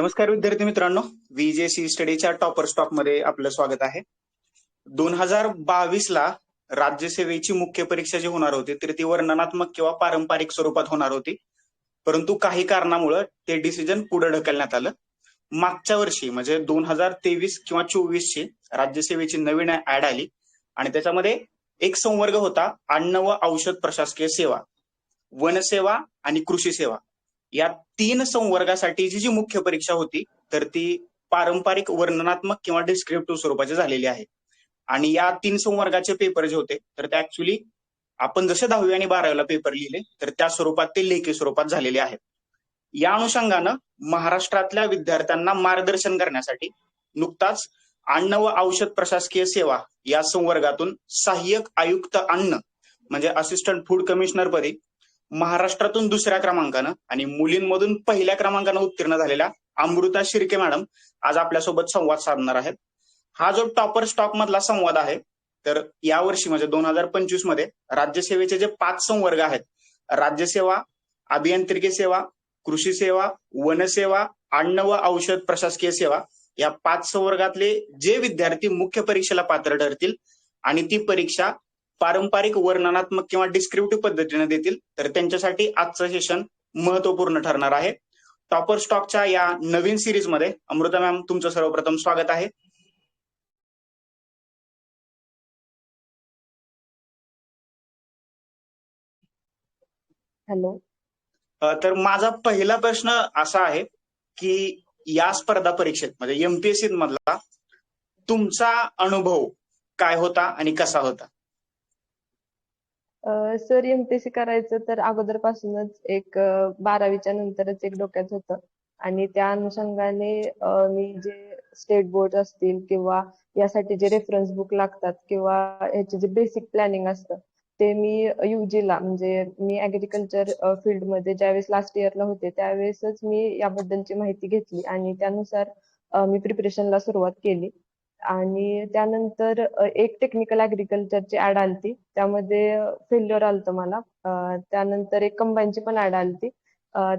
नमस्कार विद्यार्थी मित्रांनो व्हीजेसी स्टडीच्या टॉपर स्टॉकमध्ये आपलं स्वागत आहे. दोन हजार बावीस ला राज्यसेवेची मुख्य परीक्षा जी होणार होती तर ती वर्णनात्मक किंवा पारंपरिक स्वरूपात होणार होती. परंतु काही कारणामुळे ते डिसिजन पुढे ढकलण्यात आलं. मागच्या वर्षी म्हणजे दोन हजार तेवीस किंवा चोवीस ची राज्यसेवेची नवीन ऍड आली. आणि त्याच्यामध्ये एक संवर्ग होता अन्न व औषध प्रशासकीय सेवा वनसेवा आणि कृषी सेवा. या तीन संवर्गासाठी जी जी मुख्य परीक्षा होती तर ती पारंपरिक वर्णनात्मक किंवा डिस्क्रिप्टिव्ह स्वरूपाची झालेली आहे. आणि या तीन संवर्गाचे पेपर जे होते तर ते ऍक्च्युली आपण जसे दहावी आणि बारावीला पेपर लिहिले तर त्या स्वरूपात ते लेखी स्वरूपात झालेले आहेत. या अनुषंगानं महाराष्ट्रातल्या विद्यार्थ्यांना मार्गदर्शन करण्यासाठी नुकताच अन्न व औषध प्रशासकीय सेवा या संवर्गातून सहाय्यक आयुक्त अन्न म्हणजे असिस्टंट फूड कमिशनर पदी महाराष्ट्रातून दुसऱ्या क्रमांकानं आणि मुलींमधून पहिल्या क्रमांकानं उत्तीर्ण झालेल्या अमृता शिर्के मॅडम आज आपल्यासोबत संवाद साधणार आहेत. हा जो टॉपर स्टॉक मधला संवाद आहे तर यावर्षी म्हणजे दोन हजार पंचवीसमध्ये राज्यसेवेचे जे पाच संवर्ग आहेत राज्यसेवा अभियांत्रिकी सेवा कृषी सेवा वनसेवा अन्न व औषध प्रशासकीय सेवा या पाच संवर्गातले जे विद्यार्थी मुख्य परीक्षेला पात्र ठरतील आणि ती परीक्षा पारंपरिक वर्णनात्मक किंवा डिस्क्रिप्टिव्ह पद्धतीने देतील तर त्यांच्यासाठी आजचं सेशन महत्त्वपूर्ण ठरणार आहे. टॉपर स्टॉकच्या या नवीन सिरीजमध्ये अमृता मॅम तुमचं सर्वप्रथम स्वागत आहे. हॅलो तर माझा पहिला प्रश्न असा आहे की या स्पर्धा परीक्षेत म्हणजे एमपीएससी मधला तुमचा अनुभव काय होता आणि कसा होता? सर एमपीएससी करायचं तर अगोदरपासूनच एक बारावीच्या नंतरच एक डोक्यात होतं. आणि त्या अनुषंगाने मी जे स्टेट बोर्ड असतील किंवा यासाठी जे रेफरन्स बुक लागतात किंवा याचे जे बेसिक प्लॅनिंग असतं ते मी युजीला म्हणजे मी अग्रिकल्चर फील्डमध्ये ज्यावेळेस लास्ट इयरला होते त्यावेळेसच मी याबद्दलची माहिती घेतली आणि त्यानुसार मी प्रिपरेशनला सुरुवात केली. आणि त्यानंतर एक टेक्निकल ऍग्रिकल्चरची ऍड आलती. त्यामध्ये फेल्युअर आलतं मला. त्यानंतर एक कंबाईनची पण ऍड आलती.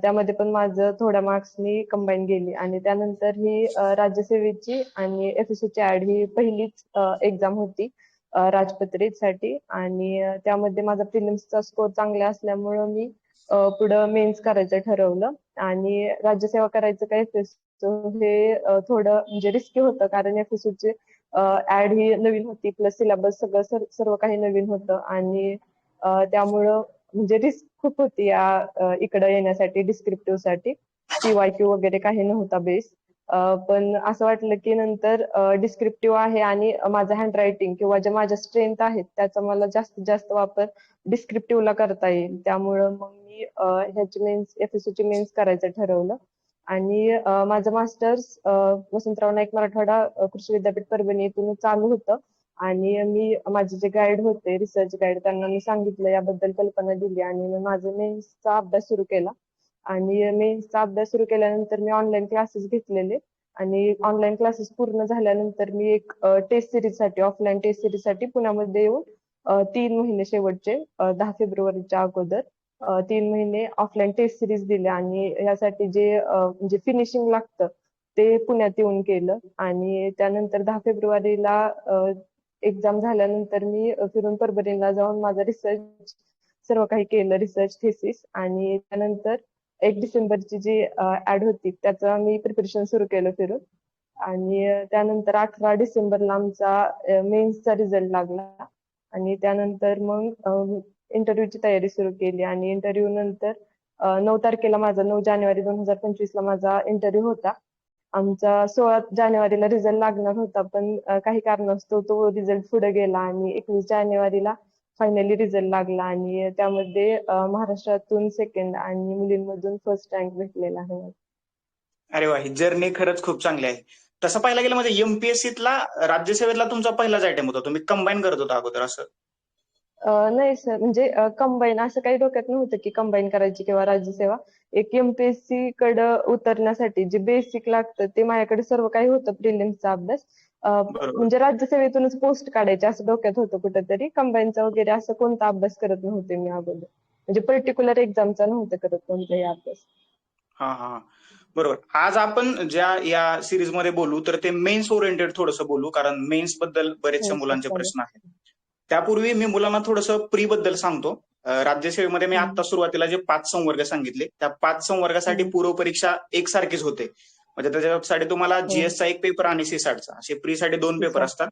त्यामध्ये पण माझं थोड्या मार्क्सनी कंबाईन गेली आणि त्यानंतर ही राज्यसेवेची आणि एफएससीची ऍड ही पहिलीच एक्झाम होती राजपत्रितसाठी आणि त्यामध्ये माझा प्रिलिम्सचा स्कोर चांगला असल्यामुळं मी पुढं मेन्स करायचं ठरवलं. आणि राज्यसेवा करायचं काय सो हे थोडं म्हणजे रिस्की होतं. कारण एफएसयूची ऍड ही नवीन होती. प्लस सिलेबस सगळं सर्व काही नवीन होतं. आणि त्यामुळं म्हणजे रिस्क खूप होती या इकडं येण्यासाठी डिस्क्रिप्टिव्हसाठी. पीवायक्यू वगैरे काही नव्हता बेस पण असं वाटलं की नंतर डिस्क्रिप्टिव्ह आहे आणि माझं हँडरायटिंग किंवा ज्या माझ्या स्ट्रेंथ आहेत त्याचा मला जास्तीत जास्त वापर डिस्क्रिप्टिव्हला करता येईल. त्यामुळं मग मी ह्याची मेन्स एफएसयूची मेन्स करायचं ठरवलं. आणि माझं मास्टर्स वसंतराव नाईक मराठवाडा कृषी विद्यापीठ परभणी इथून चालू होतं. आणि मी माझे जे गाईड होते रिसर्च गाईड त्यांना मी सांगितलं याबद्दल कल्पना दिली आणि मी माझं मेन्सचा अभ्यास सुरू केला. आणि मेन्सचा अभ्यास सुरू केल्यानंतर मी ऑनलाईन क्लासेस घेतलेले. आणि ऑनलाईन क्लासेस पूर्ण झाल्यानंतर मी एक टेस्ट सिरीजसाठी ऑफलाईन टेस्ट सिरीजसाठी पुण्यामध्ये येऊन तीन महिने शेवटचे दहा फेब्रुवारीच्या अगोदर तीन महिने ऑफलाईन टेस्ट सिरीज दिल्या आणि यासाठी जे म्हणजे फिनिशिंग लागतं ते पुण्यात येऊन केलं. आणि त्यानंतर दहा फेब्रुवारीला एक्झाम झाल्यानंतर मी फिरून परभणीला जाऊन माझा रिसर्च सर्व काही केलं रिसर्च थेसिस आणि त्यानंतर एक डिसेंबरची जी ऍड होती त्याचं मी प्रिपरेशन सुरू केलं फिरून. आणि त्यानंतर अठरा डिसेंबरला आमचा मेन्सचा रिझल्ट लागला. आणि त्यानंतर मग इंटरव्ह्यूची तयारी सुरू केली आणि इंटरव्ह्यू नंतर नऊ तारखेला माझा नऊ जानेवारी दोन हजार पंचवीस ला माझा इंटरव्ह्यू होता. आमचा सोळा जानेवारीला रिझल्ट लागणार होता पण काही कारणास्तव तो रिझल्ट पुढे गेला आणि एकवीस जानेवारीला फायनली रिझल्ट लागला आणि त्यामध्ये महाराष्ट्रातून सेकंड आणि मुलींमधून फर्स्ट रँक भेटलेला आहे. अरे वा ही जर्नी खरंच खूप चांगली आहे. तसं पाहायला गेलं म्हणजे एमपीएससीतला राज्यसेवेतला तुमचा पहिलाच आयटम होता तुम्ही कंबाईन करत होता अगोदर असं. नाही सर म्हणजे कंबाईन असं काही डोक्यात नव्हतं की कंबाईन करायची किंवा राज्यसेवा एक एमपीएससी कडे उतरण्यासाठी जे बेसिक लागतं ते माझ्याकडे सर्व काही होतं प्रिलिम्सचा अभ्यास. म्हणजे राज्यसेवेतूनच पोस्ट काढायचे असं डोक्यात होतं कुठेतरी. कंबाईनचा वगैरे असं कोणता अभ्यास करत नव्हते मी अगोदर. म्हणजे पर्टिक्युलर एक्झामचा नव्हतं करत कोणताही अभ्यास. हा हा हा. बरोबर. आज आपण ज्या या सिरीजमध्ये बोलू तर ते मेन्स ओरिएंटेड थोडंसं बोलू कारण मेन्सबद्दल बरेचसे Mains मुलांचे बद्दल. प्रश्न आहेत. त्यापूर्वी मी मुलांना थोडंसं प्री बद्दल सांगतो राज्यसेवेमध्ये मी. आता सुरुवातीला जे पाच संवर्ग सांगितले त्या पाच संवर्गासाठी. पूर्व परीक्षा एकसारखीच होते म्हणजे त्याच्यासाठी तुम्हाला हो. जीएसचा एक पेपर आणि सीसॅटचा असे प्री साठी दोन पेपर. असतात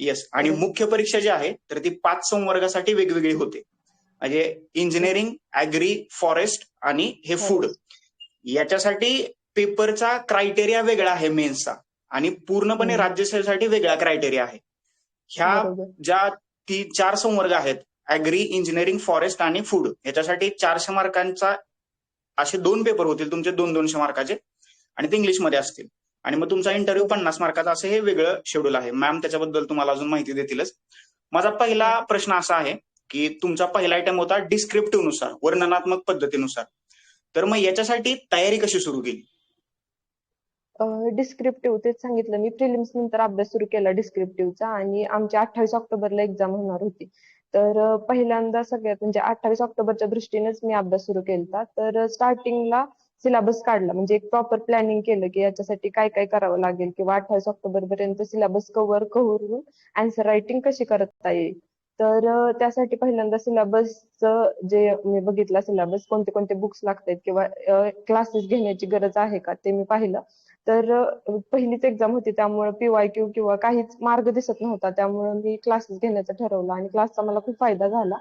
येस आणि. मुख्य परीक्षा जी आहे तर ती पाच संवर्गासाठी वेगवेगळी होते म्हणजे इंजिनिअरिंग ऍग्री फॉरेस्ट आणि हे फूड याच्यासाठी पेपरचा क्रायटेरिया वेगळा आहे मेन्सचा आणि पूर्णपणे. राज्यसेवेसाठी वेगळा क्रायटेरिया आहे ह्या ज्या ती चार संवर्ग आहेत. ऍग्री इंजिनिअरिंग फॉरेस्ट आणि फूड याच्यासाठी चारशे मार्कांचा असे दोन पेपर होतील तुमचे दोन दोनशे मार्काचे. आणि ते इंग्लिशमध्ये असतील. आणि मग तुमचा इंटरव्ह्यू पन्नास मार्काचा असं हे वेगळं शेड्यूल आहे. मॅम त्याच्याबद्दल तुम्हाला अजून माहिती देतीलच. माझा पहिला प्रश्न असा आहे की तुमचा पहिला आयटम होता डिस्क्रिप्टिव्हनुसार वर्णनात्मक पद्धतीनुसार. तर मग याच्यासाठी तयारी कशी सुरू केली? डिस्क्रिप्टिव्ह तेच सांगितलं. मी प्रिलिम्स नंतर अभ्यास सुरू केला डिस्क्रिप्टिव्हचा आणि आमची अठ्ठावीस ऑक्टोबरला एक्झाम होणार होती. तर पहिल्यांदा सगळ्यात म्हणजे अठ्ठावीस ऑक्टोबरच्या दृष्टीनेच मी अभ्यास सुरू केला तर स्टार्टिंगला सिलेबस काढला. म्हणजे एक प्रॉपर प्लॅनिंग केलं की याच्यासाठी काय काय करावं लागेल किंवा अठ्ठावीस ऑक्टोबर पर्यंत सिलेबस कव्हर करून अँसर रायटिंग कशी करता येईल. तर त्यासाठी पहिल्यांदा सिलेबसचं जे मी बघितला सिलेबस कोणते कोणते बुक्स लागतात किंवा क्लासेस घेण्याची गरज आहे का ते मी पाहिलं. तर पहिलीच एक्झाम होती त्यामुळे पीवाय क्यू किंवा काहीच मार्ग दिसत नव्हता. त्यामुळे मी क्लासेस घेण्याचं ठरवलं आणि क्लासचा मला खूप फायदा झाला.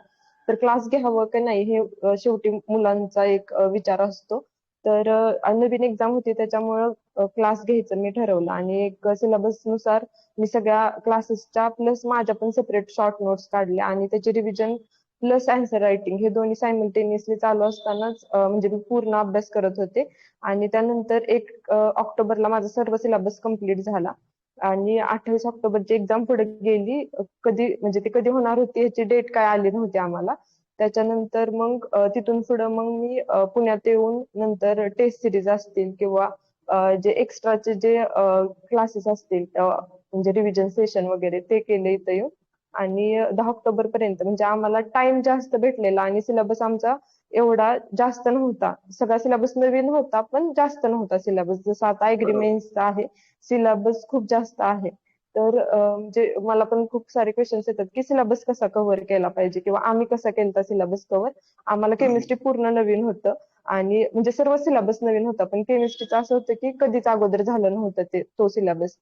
तर क्लास घ्यावं की नाही हे शेवटी मुलांचा एक विचार असतो. तर नवीन एक्झाम होती त्याच्यामुळं क्लास घ्यायचं मी ठरवलं. आणि एक सिलेबसनुसार मी सगळ्या क्लासेसच्या प्लस माझ्या पण सेपरेट शॉर्ट नोट्स काढल्या आणि त्याचे रिव्हिजन प्लस आन्सर रायटिंग हे दोन्ही सायमल्टेनियसली चालू असतानाच म्हणजे मी पूर्ण अभ्यास करत होते. आणि त्यानंतर एक ऑक्टोबरला माझा सर्व सिलेबस कंप्लीट झाला. आणि अठ्ठावीस ऑक्टोबरची एक्झाम पुढे गेली. कधी म्हणजे ती कधी होणार होती याची डेट काय आली नव्हती आम्हाला. त्याच्यानंतर मग तिथून पुढे मग मी पुण्यात येऊन नंतर टेस्ट सिरीज असतील किंवा जे एक्स्ट्राचे जे क्लासेस असतील म्हणजे रिव्हिजन सेशन वगैरे ते केले इथं येऊन. आणि दहा ऑक्टोबर पर्यंत म्हणजे आम्हाला टाइम जास्त भेटलेला आणि सिलेबस आमचा एवढा जास्त नव्हता. सगळा सिलेबस नवीन होता पण जास्त नव्हता सिलेबस जसं आता अग्रीमेंटचा आहे सिलेबस खूप जास्त आहे. तर म्हणजे मला पण खूप सारे क्वेश्चन्स येतात की सिलेबस कसा कव्हर केला पाहिजे किंवा आम्ही कसा केला सिलेबस कव्हर आम्हाला केमिस्ट्री पूर्ण नवीन होतं. आणि म्हणजे सर्व सिलेबस नवीन होता पण केमिस्ट्रीचं असं होतं की कधीच अगोदर झालं नव्हतं ते तो सिलेबस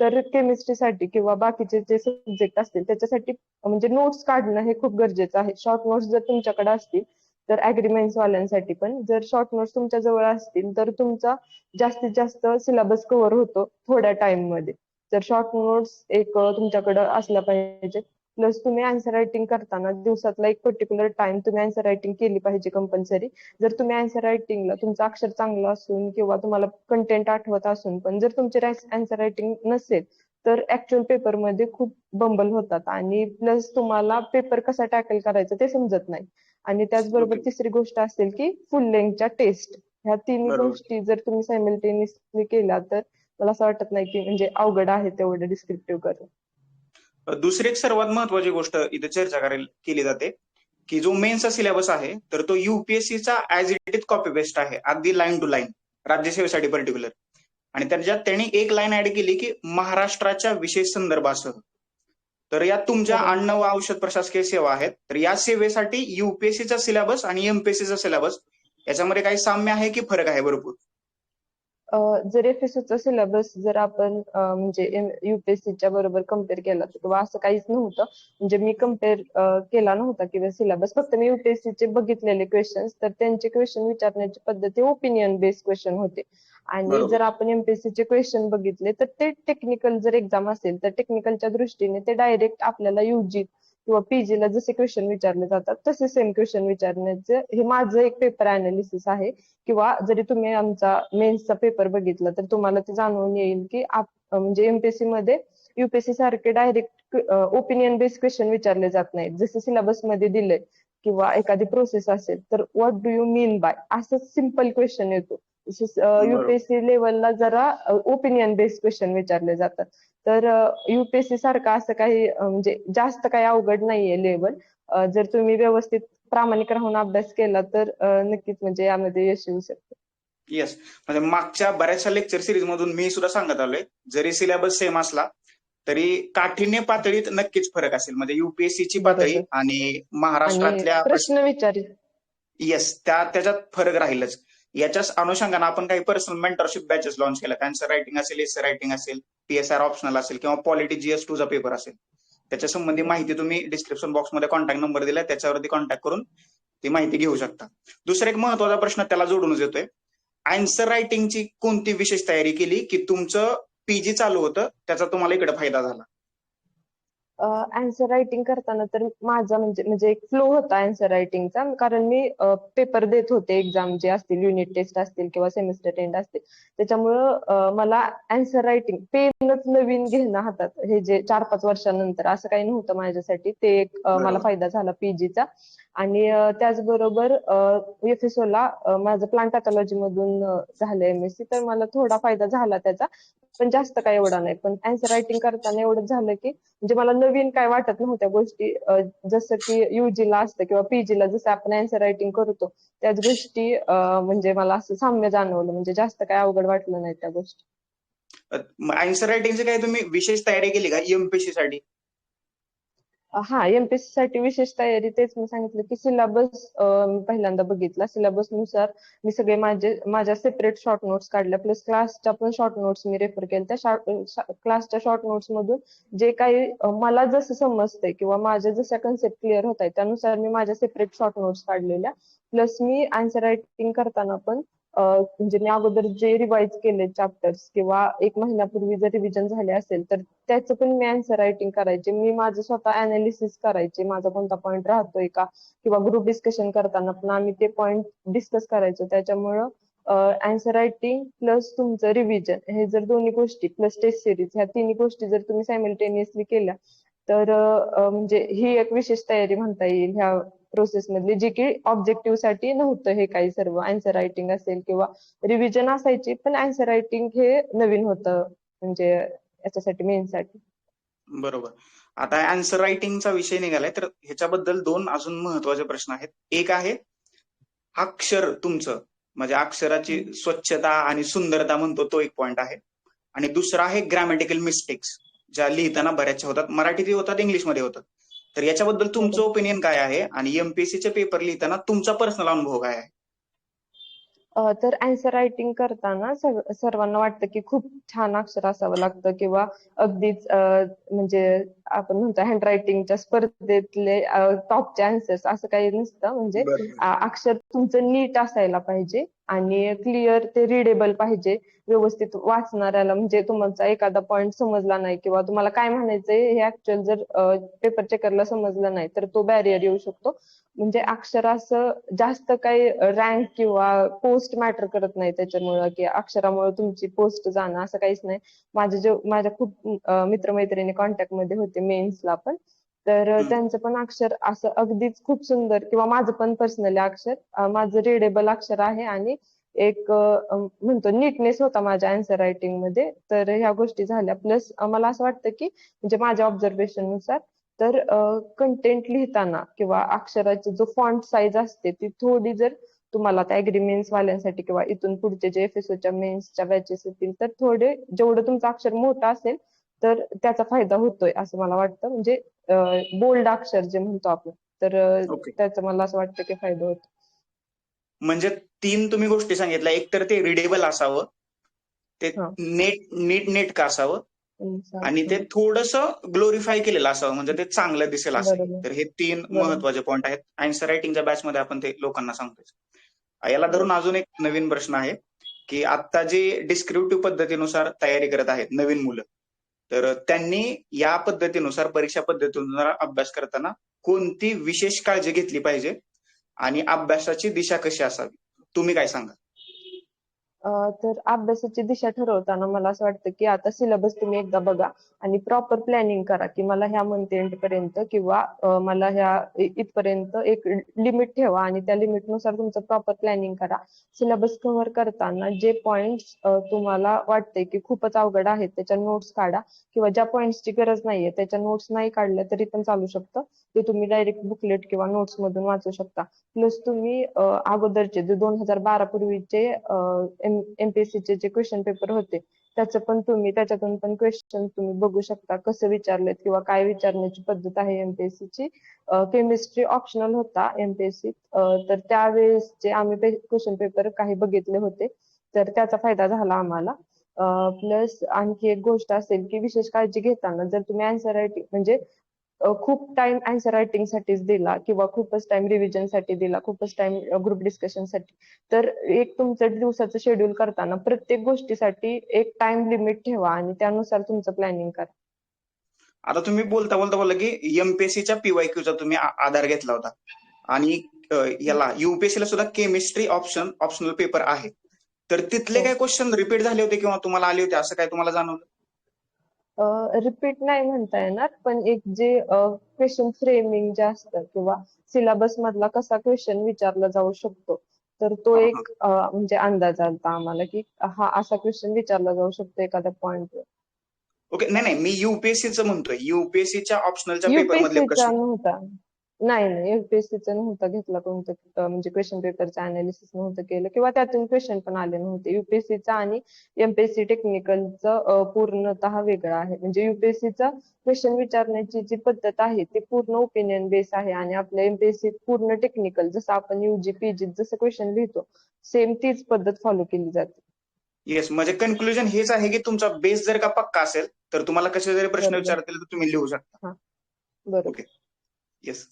तर केमिस्ट्रीसाठी किंवा बाकीचे जे सब्जेक्ट असतील त्याच्यासाठी म्हणजे नोट्स काढणं हे खूप गरजेचं आहे. शॉर्ट नोट्स जर तुमच्याकडे असतील तर अग्रीमेंट्स वाल्यांसाठी पण. जर शॉर्ट नोट्स तुमच्या जवळ असतील तर तुमचा जास्तीत जास्त सिलेबस कव्हर होतो थोड्या टाइममध्ये. तर शॉर्ट नोट्स एक तुमच्याकडे असल्या पाहिजे प्लस तुम्ही आन्सर रायटिंग करताना दिवसातला एक पर्टिक्युलर टाइम तुम्ही आन्सर रायटिंग केली पाहिजे कंपल्सरी जर तुम्ही आन्सर रायटिंगला तुमचं अक्षर चांगलं असून किंवा तुम्हाला कंटेंट आठवत असून पण जर तुमचे आन्सर रायटिंग नसेल तर ऍक्च्युअल पेपरमध्ये खूप बंबल होतात. आणि प्लस तुम्हाला पेपर कसा टॅकल करायचा ते समजत नाही. आणि त्याचबरोबर. तिसरी गोष्ट असेल की फुल लेंथच्या टेस्ट ह्या बरोबर. गोष्टी जर तुम्ही सायमल्टेनियसली केल्या तर मला असं वाटत नाही की म्हणजे अवघड आहे तेवढं डिस्क्रिप्टिव्ह करणं दुसरी एक सर्वात महत्वाची गोष्ट इथे चर्चा करायला केली जाते की जो मेन्सचा सिलेबस आहे तर तो युपीएससीचा as it is copy paste आहे अगदी लाईन टू लाईन राज्यसेवेसाठी पर्टिक्युलर आणि त्याच्यात त्यांनी एक लाईन ऍड केली की महाराष्ट्राच्या विशेष संदर्भासह. तर यात तुमच्या. अन्न व औषध प्रशासकीय सेवा आहेत तर या सेवेसाठी युपीएससीचा सिलेबस आणि एमपीएससीचा सिलेबस याच्यामध्ये काही साम्य आहे की फरक आहे भरपूर? जर एफएससीचा सिलेबस जर आपण म्हणजे युपीएससीच्या बरोबर कंपेअर केला तर किंवा असं काहीच नव्हतं म्हणजे मी कंपेअर केला नव्हता किंवा सिलेबस फक्त मी युपीएससीचे बघितलेले क्वेश्चन्स तर त्यांचे क्वेश्चन विचारण्याची पद्धती ओपिनियन बेस्ड क्वेश्चन होते आणि. जर आपण एमपीएससीचे क्वेश्चन बघितले तर ते टेक्निकल जर एक्झाम असेल तर टेक्निकलच्या दृष्टीने ते डायरेक्ट आपल्याला युजी किंवा पीजी ला जसे क्वेश्चन विचारले जातात तसे सेम क्वेश्चन विचारण्याचे हे माझं एक पेपर अनालिसिस आहे. किंवा जरी तुम्ही आमचा मेन्सचा पेपर बघितला तर तुम्हाला ते जाणवून येईल की म्हणजे एमपीएससी मध्ये युपीएससी सारखे डायरेक्ट ओपिनियन बेस्ड क्वेश्चन विचारले जात नाहीत. जसे सिलेबसमध्ये दिले किंवा एखादी प्रोसेस असेल तर what do you mean by असं सिंपल क्वेश्चन येतो. युपीएससी लेवलला जरा ओपिनियन बेस्ड क्वेश्चन विचारले जातात. तर युपीएससी सारखं असं काही म्हणजे जास्त काही अवघड नाहीये लेवल जर तुम्ही व्यवस्थित प्रामाणिक राहून अभ्यास केला तर नक्कीच म्हणजे यामध्ये यश येऊ शकतं. येस म्हणजे मागच्या बऱ्याचशा लेक्चर सिरीज मधून मी सुद्धा सांगत आलोय. जरी सिलेबस सेम असला तरी काठिण्य पातळीत नक्कीच फरक असेल. म्हणजे युपीएससी ची बरोबर. पातळी आणि आणि महाराष्ट्रातल्या प्रश्न विचारित. येस त्या त्याच्यात फरक राहीलच. याच्याच अनुषंगाने आपण काही पर्सनल मेंटरशिप बॅचेस लॉन्च केल्या. आन्सर रायटिंग असेल एस रायटिंग असेल पीएसआर ऑप्शनल असेल किंवा पॉलिटी जीएस टूचा पेपर असेल. त्याच्या संबंधी माहिती तुम्ही डिस्क्रिप्शन बॉक्समध्ये कॉन्टॅक्ट नंबर दिलाय त्याच्यावरती कॉन्टॅक्ट करून ती माहिती घेऊ शकता. दुसरा एक महत्त्वाचा प्रश्न त्याला जोडूनच येतोय. आन्सर रायटिंगची कोणती विशेष तयारी केली की तुमचं पीजी चालू होतं त्याचा तुम्हाला इकडे फायदा झाला. आन्सर रायटिंग करताना तर माझा म्हणजे म्हणजे एक फ्लो होता आन्सर रायटिंगचा कारण मी पेपर देत होते एक्झाम जे असतील युनिट टेस्ट असतील किंवा सेमिस्टर एंड असतील. त्याच्यामुळं मला आन्सर रायटिंग पेनच नवीन घेणं हातात. हे जे चार पाच वर्षानंतर असं काही नव्हतं माझ्यासाठी ते एक मला. फायदा झाला पीजीचा आणि त्याचबरोबर एफएसओ ला अं, माझं प्लांट पॅथॉलॉजी मधून झालं एमएससी तर मला थोडा फायदा झाला त्याचा. पण जास्त काय एवढा नाही. पण अँसर रायटिंग करताना एवढंच झालं की म्हणजे मला नवीन काय वाटत नव्हत्या गोष्टी जसं की युजीला असतं किंवा पीजी ला जसं आपण अँसर रायटिंग करतो त्याच गोष्टी म्हणजे मला असं साम्य जाणवलं. म्हणजे जास्त काय अवघड वाटलं नाही त्या गोष्टी. अँसर रायटिंगची काय तुम्ही विशेष तयारी केली का? एमपीसी साठी? हा एमपीएससी साठी विशेष तयारी तेच मी सांगितलं की सिलेबस मी पहिल्यांदा बघितला. सिलेबसनुसार मी सगळे माझे माझ्या सेपरेट शॉर्ट नोट्स काढल्या. प्लस क्लासच्या पण शॉर्ट नोट्स मी रेफर केल्या. त्या क्लासच्या शॉर्ट नोट्स मधून जे काही मला जसं समजतंय किंवा माझ्या जशा कन्सेप्ट क्लिअर होत आहेत त्यानुसार मी माझ्या सेपरेट शॉर्ट नोट्स काढलेल्या. प्लस मी आन्सर रायटिंग करताना पण म्हणजे मी अगोदर जे रिवाइज केले चॅप्टर्स किंवा एक महिन्यापूर्वी जर रिव्हिजन झाले असेल तर त्याचं पण मी आन्सर रायटिंग करायचे. मी माझं स्वतः अनालिसिस करायचे माझा कोणता पॉईंट राहतोय का? किंवा ग्रुप डिस्कशन करताना पण आम्ही ते पॉईंट डिस्कस करायचो. त्याच्यामुळं आन्सर रायटिंग प्लस तुमचं रिव्हिजन हे जर दोन्ही गोष्टी प्लस टेस्ट सिरीज ह्या तिन्ही गोष्टी जर तुम्ही सायमल्टेनियसली केल्या तर म्हणजे ही एक विशेष तयारी म्हणता येईल ह्या प्रोसेस मधली जी की ऑब्जेक्टिव्हसाठी नव्हतं हे काही सर्व. आन्सर रायटिंग असेल किंवा रिव्हिजन असायची पण आन्सर रायटिंग हे नवीन होतं म्हणजे याच्यासाठी मेन साठी. बरोबर. आता आन्सर रायटिंगचा विषय निघालाय तर ह्याच्याबद्दल दोन अजून महत्त्वाचे प्रश्न आहेत. एक आहे अक्षर तुमचं म्हणजे अक्षराची स्वच्छता आणि सुंदरता म्हणतो तो एक पॉइंट आहे. आणि दुसरा आहे ग्रॅमॅटिकल मिस्टेक्स ज्या लिहिताना बऱ्याचशा होतात. मराठीतही होतात इंग्लिशमध्ये होतात. तर याच्याबद्दल तुमचं ओपिनियन काय आहे? आणि एमपीएससी चे पेपर लिहिताना तुमचा पर्सनल अनुभव काय आहे? तर आन्सर रायटिंग करताना सर्व- सर्वांना वाटतं की खूप छान अक्षर असावं लागतं किंवा अगदीच म्हणजे आपण म्हणतो हँड रायटिंगच्या स्पर्धेतले टॉपचे आन्सर्स असं काही नसतं. म्हणजे अक्षर तुमचं नीट असायला पाहिजे आणि क्लिअर ते रिडेबल पाहिजे. व्यवस्थित वाचणाऱ्याला म्हणजे तुमचा एखादा पॉइंट समजला नाही किंवा तुम्हाला काय म्हणायचंय हे ऍक्च्युअल जर पेपर चेकरला समजलं नाही तर तो बॅरियर येऊ शकतो. म्हणजे अक्षर असं जास्त काही रँक किंवा पोस्ट मॅटर करत नाही त्याच्यामुळं की अक्षरामुळे तुमची पोस्ट जाणं असं काहीच नाही. माझे जे माझ्या खूप मित्रमैत्रिणी कॉन्टॅक्टमध्ये होते मेन्सला पण. तर. त्यांचं पण अक्षर असं अगदीच खूप सुंदर किंवा माझं पण पर्सनली अक्षर माझं रिडेबल अक्षर आहे आणि एक म्हणतो नीटनेस होता माझ्या आन्सर रायटिंगमध्ये. तर ह्या गोष्टी झाल्या. प्लस मला असं वाटतं की म्हणजे माझ्या ऑब्झर्वेशननुसार तर कंटेंट लिहिताना किंवा अक्षराची जो फॉन्ट साईज असते ती थोडी जर तुम्हाला त्या ऍग्रीमेंट्स वाल्यांसाठी किंवा इथून पुढचे जे एफएसओच्या मेन्सच्या बॅचेस येतील तर थोडे जेवढं तुमचं अक्षर मोठं असेल तर त्याचा फायदा होतोय असं मला वाटतं. म्हणजे बोल्ड अक्षर जे म्हणतो आपण तर त्याचा मला असं वाटतं की फायदा होतो म्हणजे तीन तुम्ही गोष्टी सांगितल्या. एक तर ते रिडेबल असावं. ते हा. नेट नीट नेटकं असावं? आणि ते थोडस ग्लोरीफाय केलेलं असावं. म्हणजे ते चांगलं दिसेल असं. तर हे तीन. महत्त्वाचे पॉईंट आहेत. आन्सर रायटिंगच्या बॅच मध्ये आपण ते लोकांना सांगतोय. याला धरून अजून एक नवीन प्रश्न आहे की आता जे डिस्क्रिप्टिव्ह पद्धतीनुसार तयारी करत आहेत नवीन मुलं तर त्यांनी या पद्धतीनुसार परीक्षा पद्धतीनुसार अभ्यास करताना कोणती विशेष काळजी घेतली पाहिजे आणि अभ्यासाची दिशा कशी असावी? तुम्ही काय सांगा तर अभ्यासाची दिशा ठरवताना मला असं वाटतं की आता सिलेबस तुम्ही एकदा बघा आणि प्रॉपर प्लॅनिंग करा की मला ह्या मंथ एंड पर्यंत किंवा मला ह्या इथपर्यंत एक लिमिट ठेवा आणि त्या लिमिटनुसार तुमचं प्रॉपर प्लॅनिंग करा. सिलेबस कव्हर करताना जे पॉइंट्स तुम्हाला वाटते की खूपच अवघड आहेत त्याच्या नोट्स काढा किंवा ज्या पॉइंट्सची गरज नाहीये त्याच्या नोट्स नाही काढल्या तरी पण चालू शकतं. ते तुम्ही डायरेक्ट बुकलेट किंवा नोट्स मधून वाचू शकता. प्लस तुम्ही अगोदरचे जे दोन हजार बारा पूर्वीचे एमपीएससी चे जे क्वेश्चन पेपर होते त्याचं पण तुम्ही त्याच्यातून पण क्वेश्चन तुम्ही बघू शकता कसं विचारलेत किंवा काय विचारण्याची पद्धत आहे एमपीएससी ची. केमिस्ट्री ऑप्शनल होता एमपीएससी तर त्यावेळेस जे आम्ही क्वेश्चन पेपर काही बघितले होते तर त्याचा फायदा झाला आम्हाला. प्लस आणखी एक गोष्ट असेल की विशेष काळजी घेताना जर तुम्ही अँसर रायटिंग म्हणजे खूप टाइम आन्सर रायटिंग साठीच दिला किंवा खूपच टाइम रिव्हिजनसाठी दिला खूपच टाइम ग्रुप डिस्कशनसाठी. तर एक तुमचं दिवसाचं शेड्यूल करताना प्रत्येक गोष्टीसाठी एक टाइम लिमिट ठेवा आणि त्यानुसार तुमचं प्लॅनिंग करा. आता तुम्ही बोलता बोलता बोलला की एमपीएससीच्या पीवायक्यूचा तुम्ही आधार घेतला होता. आणि याला UPSC ला सुद्धा केमिस्ट्री ऑप्शन ऑप्शनल पेपर आहे. तर तिथले हो. काय क्वेश्चन रिपीट झाले होते किंवा तुम्हाला आले होते असं काय तुम्हाला जाणवलं? रिपीट नाही म्हणता येणार पण एक जे क्वेश्चन फ्रेमिंग जे असतं किंवा सिलेबस मधला कसा क्वेश्चन विचारला जाऊ शकतो तर तो. एक म्हणजे अंदाज आलता आम्हाला की हा असा क्वेश्चन विचारला जाऊ शकतो एखाद्या पॉइंटवर ओके नाही नाही मी युपीएससीचं म्हणतोय. युपीएससीच्या ऑप्शनलच्या पेपर मधले प्रश्न. नाही नाही. युपीएससीचा नव्हता घेतला कोणतं म्हणजे क्वेश्चन पेपरचं अनालिसिस नव्हतं केलं किंवा त्यातून क्वेश्चन पण आले नव्हते. युपीएससीचा आणि एमपीएससी टेक्निकलचं पूर्णतः वेगळं आहे. म्हणजे युपीएससीचा क्वेश्चन विचारण्याची जी पद्धत आहे ती पूर्ण ओपिनियन बेस आहे आणि आपल्या एमपीएससी पूर्ण टेक्निकल जसं आपण युजी पीजी जसं क्वेश्चन लिहितो सेम तीच पद्धत फॉलो केली जाते. येस म्हणजे कन्क्लुजन हेच आहे की तुमचा बेस जर का पक्का असेल तर तुम्हाला कसे जरी प्रश्न. विचारतील तर तुम्ही लिहू शकता. बरोबर. येस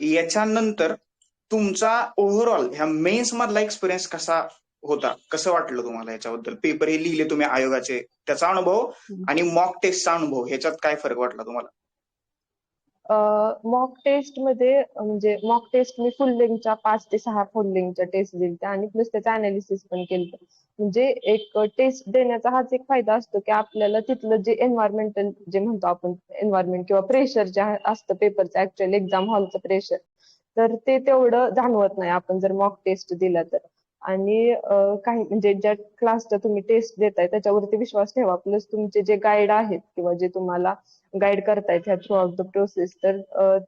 याच्यानंतर तुमचा ओव्हरऑल ह्या मेन्स मधला एक्सपिरियन्स कसा होता? कसं वाटलं तुम्हाला याच्याबद्दल? पेपर हे लिहिले तुम्ही आयोगाचे. त्याचा अनुभव. आणि मॉक टेस्टचा अनुभव. ह्याच्यात काय फरक वाटला तुम्हाला? मॉक टेस्टमध्ये म्हणजे मॉक टेस्ट मी फुल लिंकच्या पाच ते सहा फुल लिंकच्या टेस्ट दिल्या आणि प्लस त्याचं अनालिसिस पण केलं म्हणजे एक टेस्ट देण्याचा हाच एक फायदा असतो की आपल्याला तिथलं जे एन्व्हायरमेंटल जे म्हणतो आपण एन्व्हायरमेंट किंवा प्रेशर जे असतं पेपरचं ऍक्च्युअल एक्झाम हॉलचं प्रेशर तर ते तेवढं जाणवत नाही आपण जर मॉक टेस्ट दिला तर. आणि काही म्हणजे ज्या क्लासचा तुम्ही टेस्ट देताय त्याच्यावरती विश्वास ठेवा. प्लस तुमचे जे गाईड आहेत किंवा जे तुम्हाला गाईड करतायत ह्या थ्रू ऑफ द प्रोसेस तर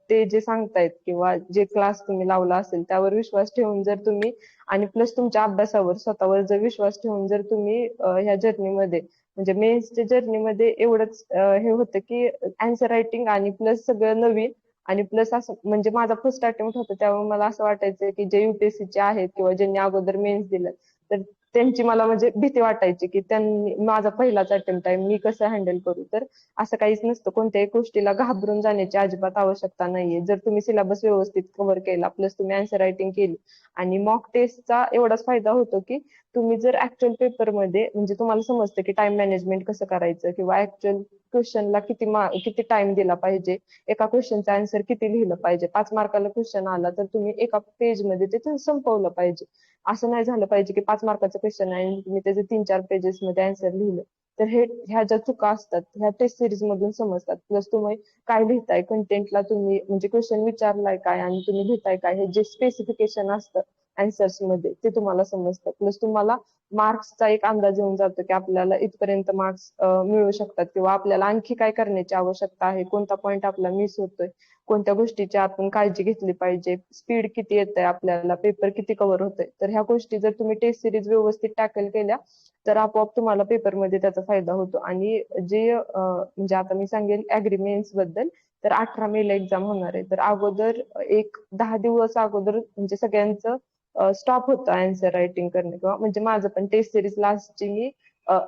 ते जे सांगतायत किंवा जे क्लास तुम्ही लावला असेल त्यावर विश्वास ठेवून जर तुम्ही आणि प्लस तुमच्या अभ्यासावर स्वतःवर जर विश्वास ठेवून जर तुम्ही ह्या जर्नीमध्ये म्हणजे मेन्सच्या जर्नीमध्ये एवढंच हे होतं की अँसर रायटिंग आणि प्लस सगळं नवीन आणि प्लस असं म्हणजे माझा फर्स्ट अटेम्प्ट होता त्यामुळे मला असं वाटायचं की जे युपीएससीचे चे आहेत किंवा ज्यांनी अगोदर मेन्स दिलं तर त्यांची मला म्हणजे भीती वाटायची की त्यांनी माझा पहिलाच अटेम्प्ट आहे मी कसं हँडल करू? तर असं काहीच नसतं. कोणत्याही गोष्टीला घाबरून जाण्याची अजिबात आवश्यकता नाहीये. जर तुम्ही सिलेबस व्यवस्थित कव्हर केला प्लस तुम्ही आन्सर रायटिंग केली आणि मॉक टेस्टचा एवढाच फायदा होतो की तुम्ही जर ऍक्च्युअल पेपरमध्ये म्हणजे तुम्हाला समजतं की टाइम मॅनेजमेंट कसं करायचं किंवा ऍक्च्युअल क्वेश्चनला किती किती टाइम दिला पाहिजे एका क्वेश्चनचा आन्सर किती लिहिलं पाहिजे पाच मार्काला क्वेश्चन आला तर तुम्ही एका पेजमध्ये ते संपवलं पाहिजे. असं नाही झालं पाहिजे की पाच मार्काचं क्वेश्चन आहे तुम्ही त्याचे तीन चार पेजेस मध्ये आन्सर लिहिलं. तर हे ह्या ज्या चुका असतात ह्या टेस्ट सिरीज मधून समजतात. प्लस तुम्ही काय लिहिताय कंटेंटला तुम्ही म्हणजे क्वेश्चन विचारलाय काय आणि तुम्ही लिहिताय काय हे जे स्पेसिफिकेशन असतं आन्सर्समध्ये ते तुम्हाला समजतं प्लस तुम्हाला मार्क्सचा एक अंदाज येऊन जातो की आपल्याला इथपर्यंत मार्क्स मिळू शकतात किंवा आपल्याला आणखी काय करण्याची आवश्यकता आहे कोणता पॉईंट आपला मिस होतोय कोणत्या गोष्टीची आपण काळजी घेतली पाहिजे स्पीड किती येत आहे आपल्याला पेपर किती कव्हर होतोय. तर ह्या गोष्टी जर तुम्ही टेस्ट सिरीज व्यवस्थित टॅकल केल्या तर आपोआप तुम्हाला पेपरमध्ये त्याचा फायदा होतो. आणि जे म्हणजे आता मी सांगेल अग्रीमेंट्सबद्दल तर अठरा मे ला एक्झाम होणार आहे. तर अगोदर एक दहा दिवस अगोदर म्हणजे सगळ्यांचं स्टॉप होतं आन्सर रायटिंग करणे किंवा म्हणजे माझं पण टेस्ट सिरीज लास्टची मी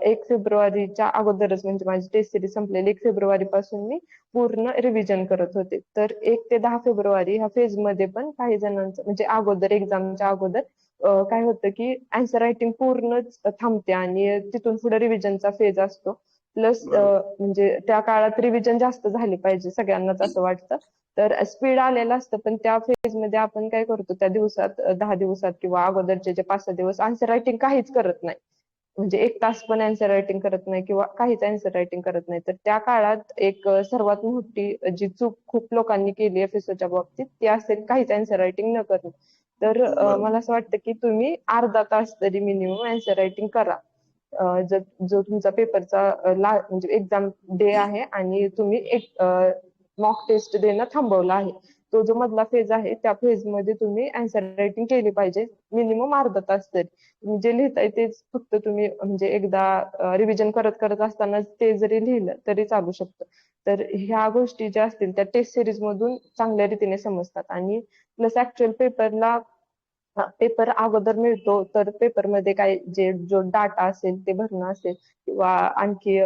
एक फेब्रुवारीच्या अगोदरच म्हणजे माझी टेस्ट सिरीज संपलेली एक फेब्रुवारी पासून मी पूर्ण रिव्हिजन करत होते. तर एक ते दहा फेब्रुवारी ह्या फेजमध्ये पण काही जणांचं म्हणजे अगोदर एक्झामच्या अगोदर काय होतं की आन्सर रायटिंग पूर्णच थांबते आणि तिथून पुढे रिव्हिजनचा फेज असतो. प्लस. म्हणजे त्या काळात रिव्हिजन जास्त झाली पाहिजे सगळ्यांनाच असं वाटतं. तर स्पीड आलेलं असतं पण त्या फेजमध्ये आपण काय करतो त्या दिवसात दहा दिवसात किंवा अगोदरचे जे पाच सहा दिवस आन्सर रायटिंग काहीच करत नाही. म्हणजे एक तास पण अँसर रायटिंग करत नाही किंवा काहीच अँसर रायटिंग करत नाही. तर त्या काळात एक सर्वात मोठी जी चूक खूप लोकांनी केली एफएसओच्या बाबतीत ती असेल काहीच अँसर रायटिंग न करणे. तर. मला असं वाटतं की तुम्ही अर्धा तास तरी मिनिमम अँसर रायटिंग करा. जो तुमचा पेपरचा म्हणजे एक्झाम डे आहे आणि तुम्ही एक मॉक टेस्ट देणं थांबवलं आहे. तो जो मधला फेज आहे त्या फेजमध्ये तुम्ही अँसर रायटिंग केली पाहिजे. मिनिमम अर्धा तास तरी. तुम्ही जे लिहिताय तेच फक्त तुम्ही म्हणजे एकदा रिव्हिजन करत करत असताना ते जरी लिहिलं तरी चालू शकतं. तर ह्या गोष्टी ज्या असतील त्या टेस्ट सिरीज मधून चांगल्या रीतीने समजतात. आणि प्लस ऍक्च्युअल पेपरला पेपर अगोदर मिळतो तर पेपरमध्ये काय जे जो डाटा असेल ते भरणं असेल किंवा आणखी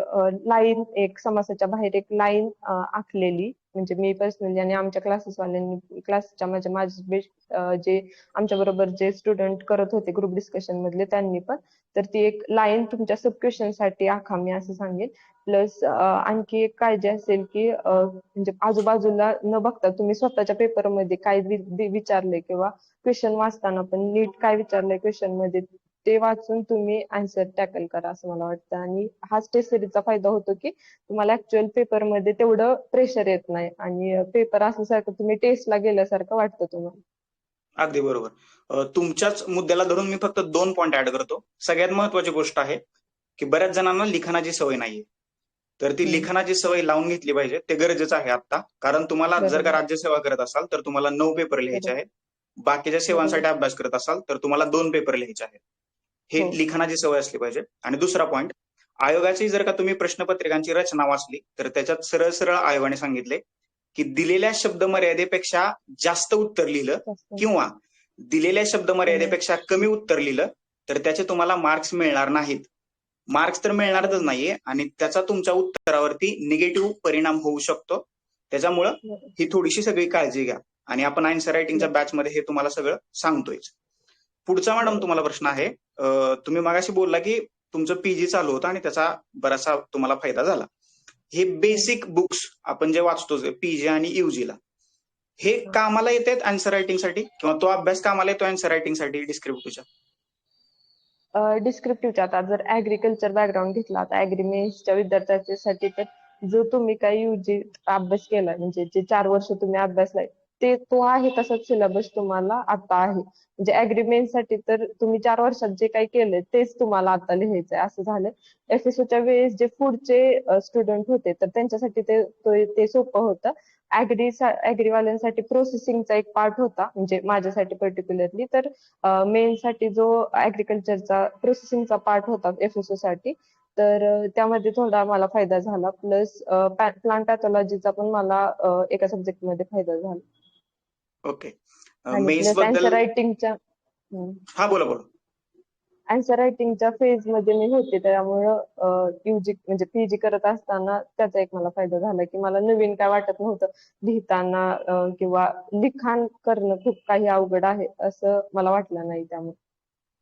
लाईन एक समासाच्या बाहेर एक लाईन आखलेली म्हणजे मी पर्सनली आणि आमच्या क्लासेस वाल्यांनी क्लासच्या माझ्या माझे बेस्ट जे आमच्या बरोबर जे स्टुडंट करत होते ग्रुप डिस्कशन मधले त्यांनी पण तर ती एक लाईन तुमच्या सब क्वेश्चनसाठी आखा मी असं सांगेन. प्लस आणखी एक काळजी असेल की म्हणजे आजूबाजूला न बघता तुम्ही स्वतःच्या पेपरमध्ये काय विचारलंय विचारले किंवा क्वेश्चन वाचताना पण नीट काय विचारलंय क्वेश्चनमध्ये ते वाचून तुम्ही आन्सर टॅकल करा असं मला वाटतं. आणि हाच टेस्ट सिरीजचा फायदा होतो की तुम्हाला ऍक्च्युअल पेपरमध्ये तेवढं प्रेशर येत नाही. आणि पेपर असल्यासारखं तुम्ही टेस्टला गेल्यासारखं वाटतं तुम्हाला. अगदी बरोबर. तुमच्याच मुद्द्याला धरून मी फक्त दोन पॉईंट ऍड करतो. सगळ्यात महत्वाची गोष्ट आहे की बऱ्याच जणांना लिखाणाची सवय नाहीये. तर ती. लिखाणाची सवय लावून घेतली पाहिजे. ते गरजेचं आहे आता कारण तुम्हाला जर. का राज्यसेवा करत असाल तर तुम्हाला नऊ पेपर लिहायचे आहेत. बाकीच्या सेवांसाठी अभ्यास करत असाल तर तुम्हाला दोन पेपर लिहायचे आहेत. हे हो. लिखाणाची सवय असली पाहिजे. आणि दुसरा पॉईंट आयोगाची जर का तुम्ही प्रश्नपत्रिकांची रचना वाचली तर त्याच्यात सरळ सरळ आयोगाने सांगितले की दिलेल्या शब्द मर्यादेपेक्षा जास्त उत्तर लिहिलं. किंवा दिलेल्या शब्द मर्यादेपेक्षा कमी उत्तर लिहिलं तर त्याचे तुम्हाला मार्क्स मिळणार नाहीत. मार्क्स तर मिळणारच नाहीये आणि त्याचा तुमच्या उत्तरावरती निगेटिव्ह परिणाम होऊ शकतो. त्याच्यामुळं. ही थोडीशी सगळी काळजी घ्या. आणि आपण आन्सर रायटिंगच्या बॅच मध्ये हे तुम्हाला सगळं सांगतोय पुढचा मॅडम तुम्हाला प्रश्न आहे. तुम्ही मागाशी बोलला की तुमचं पीजी चालू होतं आणि त्याचा बराचसा तुम्हाला फायदा झाला. हे बेसिक बुक्स आपण जे वाचतो पीजी आणि युजीला हे कामाला येतात आन्सर रायटिंगसाठी? किंवा तो अभ्यास कामाला येतो आन्सर रायटिंगसाठी डिस्क्रिप्टिव्हच्या डिस्क्रिप्टिव्हच्या आता जर ऍग्रिकल्चर बॅकग्राऊंड घेतला तर ऍग्रीमेन्सच्या विद्यार्थ्यांसाठी तर जो तुम्ही काही युजी अभ्यास केला म्हणजे जे चार वर्ष तुम्ही अभ्यासलाय ते तो आहे तसाच सिलेबस तुम्हाला आता आहे. म्हणजे अग्रीमेंटसाठी तर तुम्ही चार वर्षात जे काही केलंय तेच तुम्हाला आता लिहायचंय. असं झालं एफएसओच्या वेळेस जे पुढचे स्टुडंट होते तर त्यांच्यासाठी ते ते सोपं होतं. अॅग्री अॅग्रीवाल्यांसाठी प्रोसेसिंगचा एक पार्ट होता म्हणजे माझ्यासाठी पर्टिक्युलरली तर मेन साठी जो ऍग्रिकल्चरचा प्रोसेसिंगचा पार्ट होता एफएसओ साठी तर त्यामध्ये थोडा मला फायदा झाला. प्लस प्लांट पॅथॉलॉजीचा पण मला एका सब्जेक्टमध्ये फायदा झाला. ओके. मेन्सबद्दल रायटिंगच्या हा बोला बोला. आन्सर रायटिंगच्या फेजमध्ये मी होते त्यामुळं युजी म्हणजे पीजी करत असताना त्याचा एक मला फायदा झाला की मला नवीन काय वाटत नव्हतं. लिहिताना किंवा लिखाण करणं खूप काही अवघड आहे असं मला वाटलं नाही त्यामुळे.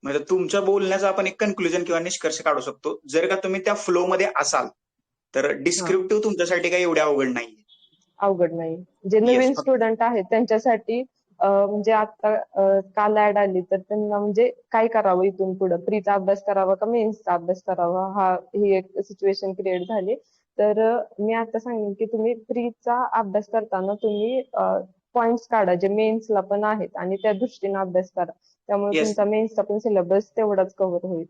म्हणजे तुमच्या बोलण्याचा आपण एक कन्क्लुजन किंवा निष्कर्ष काढू शकतो. जर का तुम्ही त्या फ्लो मध्ये असाल तर डिस्क्रिप्टिव्ह तुमच्यासाठी काही एवढे अवघड नाहीये. अवघड नाही. जे नवीन स्टुडंट आहेत त्यांच्यासाठी म्हणजे आता काल ऍड आली तर त्यांना म्हणजे काय करावं इथून पुढे? प्रीचा अभ्यास करावा का मेन्सचा अभ्यास करावा? हा ही एक सिच्युएशन क्रिएट झाली. तर मी आता सांगेन की तुम्ही प्रीचा अभ्यास करताना तुम्ही पॉइंट्स काढा जे मेन्सला पण आहेत आणि त्या दृष्टीने अभ्यास करा. त्यामुळे. तुमचा मेन्सचा पण सिलेबस तेवढाच कव्हर होईल.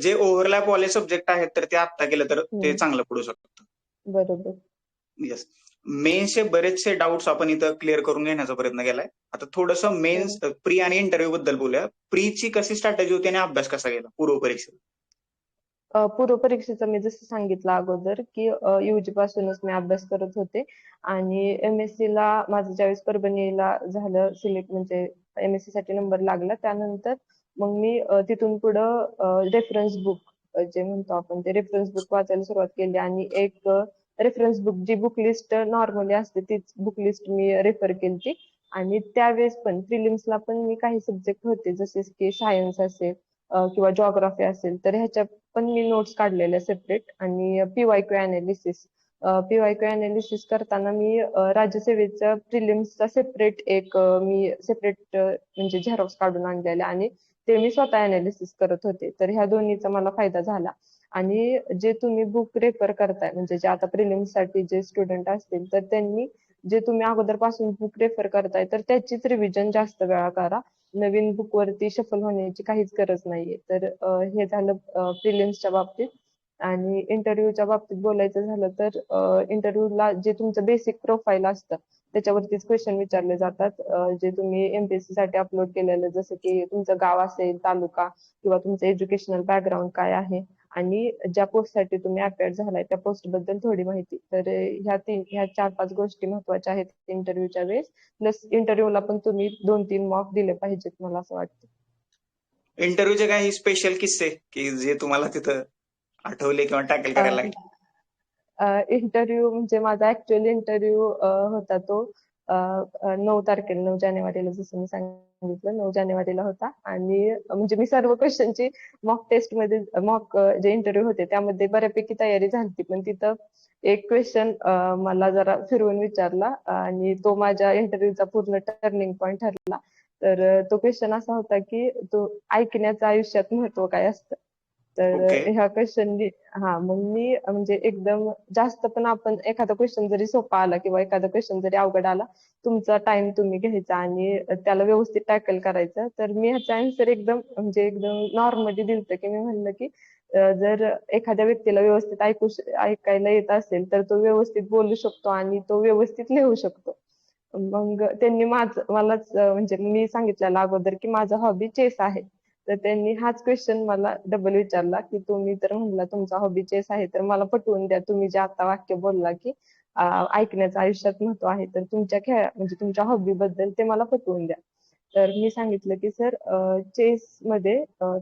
जे ओव्हरलॅप वाले सब्जेक्ट आहेत तर ते आत्ता केलं तर ते. चांगलं पडू शकतं. बरोबर. येस मेन्सचे बरेचसे डाऊट्स आपण इथं क्लिअर करून घेण्याचा प्रयत्न केलाय. आता थोडंसं मेन्स प्री आणि इंटरव्ह्यू बद्दल बोलूया. प्रीची कशी स्ट्रॅटेजी होती आणि अभ्यास कसा गेला पूर्व परीक्षेत. अ, पूर्व परीक्षेचं मी जसं सांगितलं अगोदर की युजी पासूनच मी अभ्यास करत होते. आणि एमएससी ला माझं ज्यावेळेस परभणीला झालं सिलेक्ट म्हणजे एमएससी साठी नंबर लागला त्यानंतर मग मी तिथून पुढं रेफरन्स बुक जे म्हणतो आपण ते रेफरन्स बुक वाचायला सुरुवात केली. आणि एक रेफरन्स बुक जी बुक लिस्ट नॉर्मली असते तीच बुक लिस्ट मी रेफर केली आणि त्यावेळेस पण प्रिलिम्सला पण मी काही सब्जेक्ट होते जसे की सायन्स असेल किंवा जॉग्राफी असेल तर ह्याच्या पण मी नोट्स काढलेल्या सेपरेट आणि PY Q analysis PYQ analysis करताना मी राज्यसेवेचा प्रिलिम्सचा सेपरेट एक मी सेपरेट म्हणजे झेरॉक्स काढून आणलेला. आणि ते मी स्वतः अनालिसिस करत होते. तर ह्या दोन्हीचा मला फायदा झाला. आणि जे तुम्ही बुक रेफर करताय म्हणजे जे आता प्रिलिम्ससाठी जे स्टुडंट असतील तर त्यांनी जे तुम्ही अगोदरपासून बुक रेफर करताय तर त्याचीच रिव्हिजन जास्त वेळा करा. नवीन बुक वरती सफल होण्याची काहीच गरज नाहीये. तर हे झालं प्रिलिम्सच्या बाबतीत. आणि इंटरव्ह्यूच्या बाबतीत बोलायचं झालं तर इंटरव्ह्यूला जे तुमचं बेसिक प्रोफाईल असतं त्याच्यावरतीच क्वेश्चन विचारले जातात. जे तुम्ही एमपीएससी साठी अपलोड केलेलं जसं की तुमचं गाव असेल तालुका किंवा तुमचं एज्युकेशनल बॅकग्राऊंड काय आहे आणि ज्या पोस्टसाठी तुम्ही अपेअर झालाय त्या पोस्टबद्दल थोडी माहिती. तर ह्या तीन ह्या चार पाच गोष्टी महत्त्वाच्या आहेत इंटरव्ह्यूच्या वेळेस. प्लस इंटरव्ह्यूला पण तुम्ही दोन तीन मॉक दिले पाहिजेत मला असं वाटतं. इंटरव्ह्यूचे काही स्पेशल किस्से की जे तुम्हाला तिथं आठवले किंवा टॅकल करायला लागले इंटरव्ह्यू म्हणजे माझा ऍक्च्युअली इंटरव्ह्यू होता तो. नऊ तारखेला नऊ जानेवारीला जसं मी सांगितलं नऊ जानेवारीला होता. आणि म्हणजे मी सर्व क्वेश्चनची मॉक टेस्टमध्ये मॉक जे इंटरव्ह्यू होते त्यामध्ये बऱ्यापैकी तयारी झाली पण तिथं एक क्वेश्चन मला जरा फिरवून विचारला आणि तो माझ्या इंटरव्ह्यूचा पूर्ण टर्निंग पॉईंट ठरला. तर तो क्वेश्चन असा होता की तो ऐकण्याचं आयुष्यात महत्त्व काय असतं? तर Okay. ह्या क्वेश्चननी हा मग मी म्हणजे एकदम जास्त पण आपण एखादा क्वेश्चन जरी सोपा आला किंवा एखादा क्वेश्चन जरी अवघड आला तुमचा टाइम तुम्ही घ्यायचा आणि त्याला व्यवस्थित टॅकल करायचं. तर मी ह्याचा आन्सर एकदम म्हणजे एकदम नॉर्मली दिलतं की मी म्हणलं की जर एखाद्या व्यक्तीला व्यवस्थित ऐकू ऐकायला येत असेल तर तो व्यवस्थित बोलू शकतो आणि तो व्यवस्थित लिहू शकतो. मग त्यांनी माझ मलाच म्हणजे मी सांगितलेलं अगोदर की माझा हॉबी चेस आहे. तर त्यांनी हाच क्वेश्चन मला डबल विचारला की तुम्ही तर म्हणला तुमचा हॉबी चेस आहे तर मला पटवून द्या. तुम्ही जे आता वाक्य बोलला की ऐकण्याचं आयुष्यात महत्त्व आहे तर तुमच्या खेळा म्हणजे तुमच्या हॉबी बद्दल ते मला पटवून द्या. तर मी सांगितलं की सर चेस मध्ये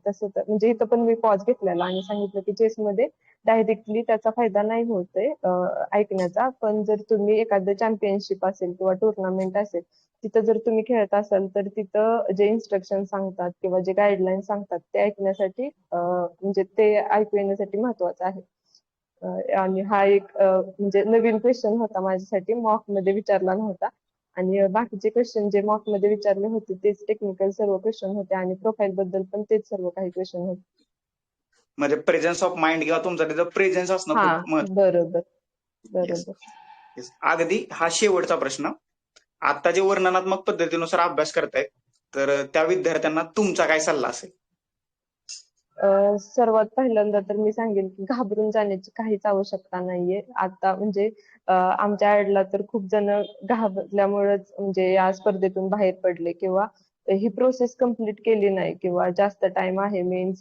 तसं तर म्हणजे इथं पण मी पॉज घेतलेला आणि सांगितलं की चेस मध्ये डायरेक्टली त्याचा फायदा नाही होतोय आहे ऐकण्याचा. पण जर तुम्ही एखादं चॅम्पियनशिप असेल किंवा टुर्नामेंट असेल तिथं जर तुम्ही खेळत असाल तर तिथं जे इन्स्ट्रक्शन सांगतात किंवा जे गाईडलाईन सांगतात ते ऐकण्यासाठी म्हणजे ते ऐकू येण्यासाठी महत्वाचं आहे. आणि हा एक म्हणजे नवीन क्वेश्चन होता माझ्यासाठी मॉकमध्ये विचारला नव्हता. आणि बाकीचे क्वेश्चन जे मॉकमध्ये विचारले होते तेच टेक्निकल सर्व क्वेश्चन होते आणि प्रोफाईल बद्दल पण तेच सर्व काही क्वेश्चन होते. म्हणजे प्रेझेन्स ऑफ माइंड किंवा तुमचा तिथं प्रेझेन्स असणं बरोबर बरोबर. अगदी हा शेवटचा प्रश्न. आता जे वर्णनात्मक पद्धतीनुसार अभ्यास करतायत तर त्या विद्यार्थ्यांना तुमचा काय सल्ला असेल? सर्वात पहिल्यांदा तर मी सांगेन की घाबरून जाण्याची काहीच आवश्यकता नाहीये. आता म्हणजे आमच्या ऍडला तर खूप जण घाबरल्यामुळेच म्हणजे या स्पर्धेतून बाहेर पडले किंवा ही प्रोसेस कंप्लीट केली नाही किंवा जास्त टाइम आहे मेन्स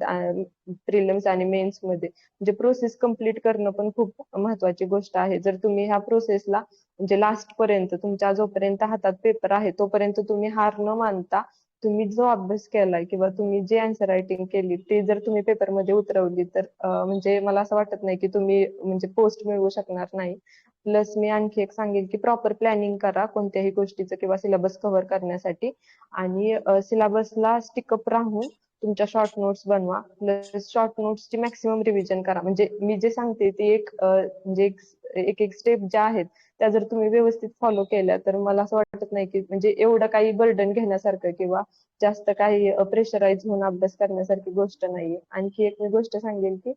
प्रिलिम्स आणि मेन्समध्ये. म्हणजे प्रोसेस कंप्लीट करणं पण खूप महत्वाची गोष्ट आहे. जर तुम्ही ह्या प्रोसेसला म्हणजे लास्ट पर्यंत तुमच्या जोपर्यंत हातात पेपर आहे तोपर्यंत तुम्ही हार न मानता तुम्ही जो अभ्यास केलाय किंवा तुम्ही जे आन्सर रायटिंग केली ते जर तुम्ही पेपरमध्ये उतरवली तर म्हणजे मला असं वाटत नाही की तुम्ही म्हणजे पोस्ट मिळवू शकणार नाही. प्लस मी आणखी एक सांगेन की प्रॉपर प्लॅनिंग करा कोणत्याही गोष्टीचं किंवा सिलेबस कव्हर करण्यासाठी. आणि सिलेबसला स्टिकअप राहून तुमच्या शॉर्ट नोट्स बनवा. प्लस शॉर्ट नोट्सची मॅक्सिमम रिव्हिजन करा. म्हणजे मी जे सांगते ते एक म्हणजे एक- एक एक स्टेप ज्या आहेत त्या जर तुम्ही व्यवस्थित फॉलो केल्या तर मला असं वाटत नाही की म्हणजे एवढं काही बर्डन घेण्यासारखं किंवा जास्त काही प्रेशराईज होऊन अभ्यास करण्यासारखी गोष्ट नाहीये. आणखी एक मी गोष्ट सांगेन की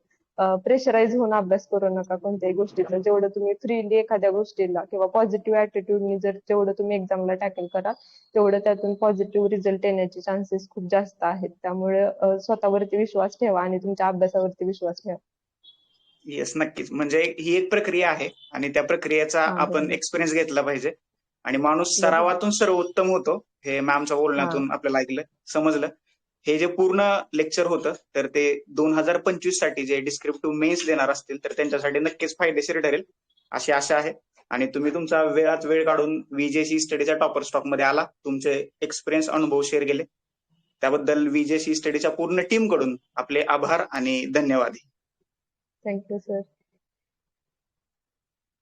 प्रेशराईज होऊन अभ्यास करू नका कोणत्याही गोष्टीचा. जेवढं तुम्ही फ्रीली एखाद्या गोष्टीला किंवा पॉझिटिव्ह ऍटिट्यूडनी जर जेवढं तुम्ही एक्झामला टॅकल करा तेवढं त्यातून पॉझिटिव्ह रिझल्ट येण्याचे चान्सेस खूप जास्त आहेत. त्यामुळे स्वतःवरती विश्वास ठेवा आणि तुमच्या अभ्यासावरती विश्वास ठेवा. येस नक्कीच. म्हणजे ही एक प्रक्रिया आहे आणि त्या प्रक्रियेचा आपण. एक्सपिरियन्स घेतला पाहिजे. आणि माणूस. सरावातून सर्वोत्तम होतो हे मॅमच्या बोलण्यातून आपल्याला ऐकलं समजलं. हे जे पूर्ण लेक्चर होतं तर ते दोन हजार पंचवीससाठी जे डिस्क्रिप्टिव्ह मेन्स देणार असतील तर त्यांच्यासाठी नक्कीच फायदेशीर ठरेल. अशी आशा आहे. आणि तुम्ही तुमचा वेळात वेळ काढून विजेसी स्टडीच्या टॉपर स्टॉकमध्ये आला तुमचे एक्सपिरियन्स अनुभव शेअर केले. त्याबद्दल विजेसी स्टडीच्या पूर्ण टीमकडून आपले आभार आणि धन्यवाद. Thank you sir